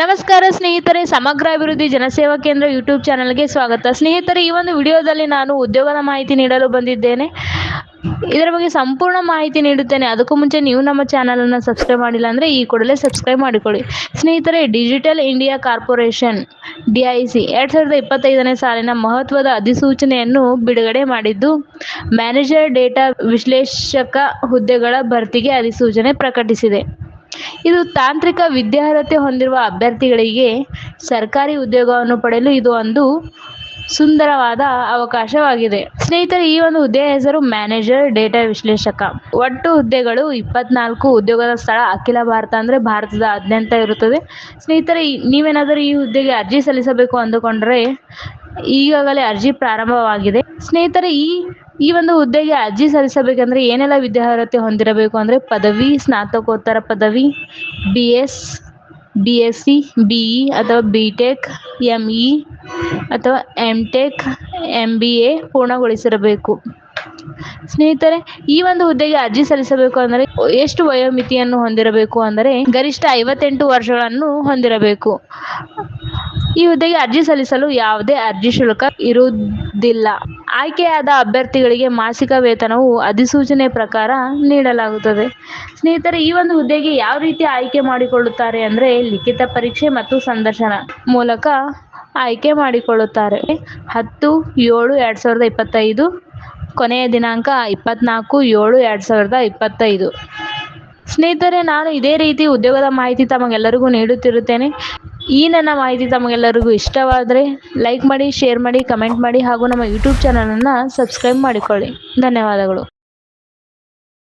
ನಮಸ್ಕಾರ ಸ್ನೇಹಿತರೆ, ಸಮಗ್ರ ಅಭಿವೃದ್ಧಿ ಜನಸೇವಾ ಕೇಂದ್ರ ಯೂಟ್ಯೂಬ್ ಚಾನಲ್ಗೆ ಸ್ವಾಗತ. ಸ್ನೇಹಿತರೆ, ಈ ಒಂದು ವಿಡಿಯೋದಲ್ಲಿ ನಾನು ಉದ್ಯೋಗದ ಮಾಹಿತಿ ನೀಡಲು ಬಂದಿದ್ದೇನೆ. ಇದರ ಬಗ್ಗೆ ಸಂಪೂರ್ಣ ಮಾಹಿತಿ ನೀಡುತ್ತೇನೆ. ಅದಕ್ಕೂ ಮುಂಚೆ ನೀವು ನಮ್ಮ ಚಾನಲನ್ನು ಸಬ್ಸ್ಕ್ರೈಬ್ ಮಾಡಿಲ್ಲ ಅಂದರೆ ಈ ಕೂಡಲೇ ಸಬ್ಸ್ಕ್ರೈಬ್ ಮಾಡಿಕೊಳ್ಳಿ. ಸ್ನೇಹಿತರೆ ಡಿಜಿಟಲ್ ಇಂಡಿಯಾ ಕಾರ್ಪೊರೇಷನ್ ಡಿಐಸಿ ಎರಡು ಸಾವಿರದ ಇಪ್ಪತ್ತೈದನೇ ಸಾಲಿನ ಮಹತ್ವದ ಅಧಿಸೂಚನೆಯನ್ನು ಬಿಡುಗಡೆ ಮಾಡಿದ್ದು ಮ್ಯಾನೇಜರ್ ಡೇಟಾ ವಿಶ್ಲೇಷಕ ಹುದ್ದೆಗಳ ಭರ್ತಿಗೆ ಅಧಿಸೂಚನೆ ಪ್ರಕಟಿಸಿದೆ. ಇದು ತಾಂತ್ರಿಕ ವಿದ್ಯಾರ್ಹತೆ ಹೊಂದಿರುವ ಅಭ್ಯರ್ಥಿಗಳಿಗೆ ಸರ್ಕಾರಿ ಉದ್ಯೋಗವನ್ನು ಪಡೆಯಲು ಇದು ಒಂದು ಸುಂದರವಾದ ಅವಕಾಶವಾಗಿದೆ. ಸ್ನೇಹಿತರೆ, ಈ ಒಂದು ಹುದ್ದೆಯ ಹೆಸರು ಮ್ಯಾನೇಜರ್, ಡೇಟಾ ವಿಶ್ಲೇಷಕ. ಒಟ್ಟು ಹುದ್ದೆಗಳು ಇಪ್ಪತ್ನಾಲ್ಕು ಉದ್ಯೋಗದ ಸ್ಥಳ ಅಖಿಲ ಭಾರತ ಅಂದರೆ ಭಾರತದಾದ್ಯಂತ ಇರುತ್ತದೆ. ಸ್ನೇಹಿತರೆ, ನೀವೇನಾದರೂ ಈ ಹುದ್ದೆಗೆ ಅರ್ಜಿ ಸಲ್ಲಿಸಬೇಕು ಅಂದುಕೊಂಡ್ರೆ ಈಗಾಗಲೇ ಅರ್ಜಿ ಪ್ರಾರಂಭವಾಗಿದೆ. ಸ್ನೇಹಿತರೆ, ಈ ಈ ಒಂದು ಹುದ್ದೆಗೆ ಅರ್ಜಿ ಸಲ್ಲಿಸಬೇಕಂದ್ರೆ ಏನೆಲ್ಲ ವಿದ್ಯಾರ್ಹತೆ ಹೊಂದಿರಬೇಕು ಅಂದರೆ ಪದವಿ, ಸ್ನಾತಕೋತ್ತರ ಪದವಿ B S B S C B ಅಥವಾ ಬಿ ಟೆಕ್ ಎಂ ಇ ಅಥವಾ M tech M B A ಪೂರ್ಣಗೊಳಿಸಿರಬೇಕು. ಸ್ನೇಹಿತರೆ, ಈ ಒಂದು ಹುದ್ದೆಗೆ ಅರ್ಜಿ ಸಲ್ಲಿಸಬೇಕು ಅಂದರೆ ಎಷ್ಟು ವಯೋಮಿತಿಯನ್ನು ಹೊಂದಿರಬೇಕು ಅಂದರೆ ಗರಿಷ್ಠ ಐವತ್ತೆಂಟು ವರ್ಷಗಳನ್ನು ಹೊಂದಿರಬೇಕು. ಈ ಹುದ್ದೆಗೆ ಅರ್ಜಿ ಸಲ್ಲಿಸಲು ಯಾವುದೇ ಅರ್ಜಿ ಶುಲ್ಕ ಇರುವುದಿಲ್ಲ. ಆಯ್ಕೆಯಾದ ಅಭ್ಯರ್ಥಿಗಳಿಗೆ ಮಾಸಿಕ ವೇತನವು ಅಧಿಸೂಚನೆ ಪ್ರಕಾರ ನೀಡಲಾಗುತ್ತದೆ. ಸ್ನೇಹಿತರೆ, ಈ ಒಂದು ಹುದ್ದೆಗೆ ಯಾವ ರೀತಿ ಆಯ್ಕೆ ಮಾಡಿಕೊಳ್ಳುತ್ತಾರೆ ಅಂದರೆ ಲಿಖಿತ ಪರೀಕ್ಷೆ ಮತ್ತು ಸಂದರ್ಶನ ಮೂಲಕ ಆಯ್ಕೆ ಮಾಡಿಕೊಳ್ಳುತ್ತಾರೆ. ಹತ್ತು, ಏಳು, ಎರಡು ಸಾವಿರದ ಇಪ್ಪತ್ತೈದು ಕೊನೆಯ ದಿನಾಂಕ ಇಪ್ಪತ್ನಾಲ್ಕು, ಏಳು, ಎರಡು ಸಾವಿರದ ಇಪ್ಪತ್ತೈದು. ಸ್ನೇಹಿತರೆ, ನಾನು ಇದೇ ರೀತಿ ಉದ್ಯೋಗದ ಮಾಹಿತಿ ತಮಗೆಲ್ಲರಿಗೂ ನೀಡುತ್ತಿರುತ್ತೇನೆ. ಈ ನನ್ನ ಮಾಹಿತಿ ತಮಗೆಲ್ಲರಿಗೂ ಇಷ್ಟವಾದರೆ ಲೈಕ್ ಮಾಡಿ ಶೇರ್ ಮಾಡಿ ಕಮೆಂಟ್ ಮಾಡಿ ಹಾಗೂ ನಮ್ಮ ಯೂಟ್ಯೂಬ್ ಚಾನಲನ್ನು ಸಬ್ಸ್ಕ್ರೈಬ್ ಮಾಡಿಕೊಳ್ಳಿ. ಧನ್ಯವಾದಗಳು.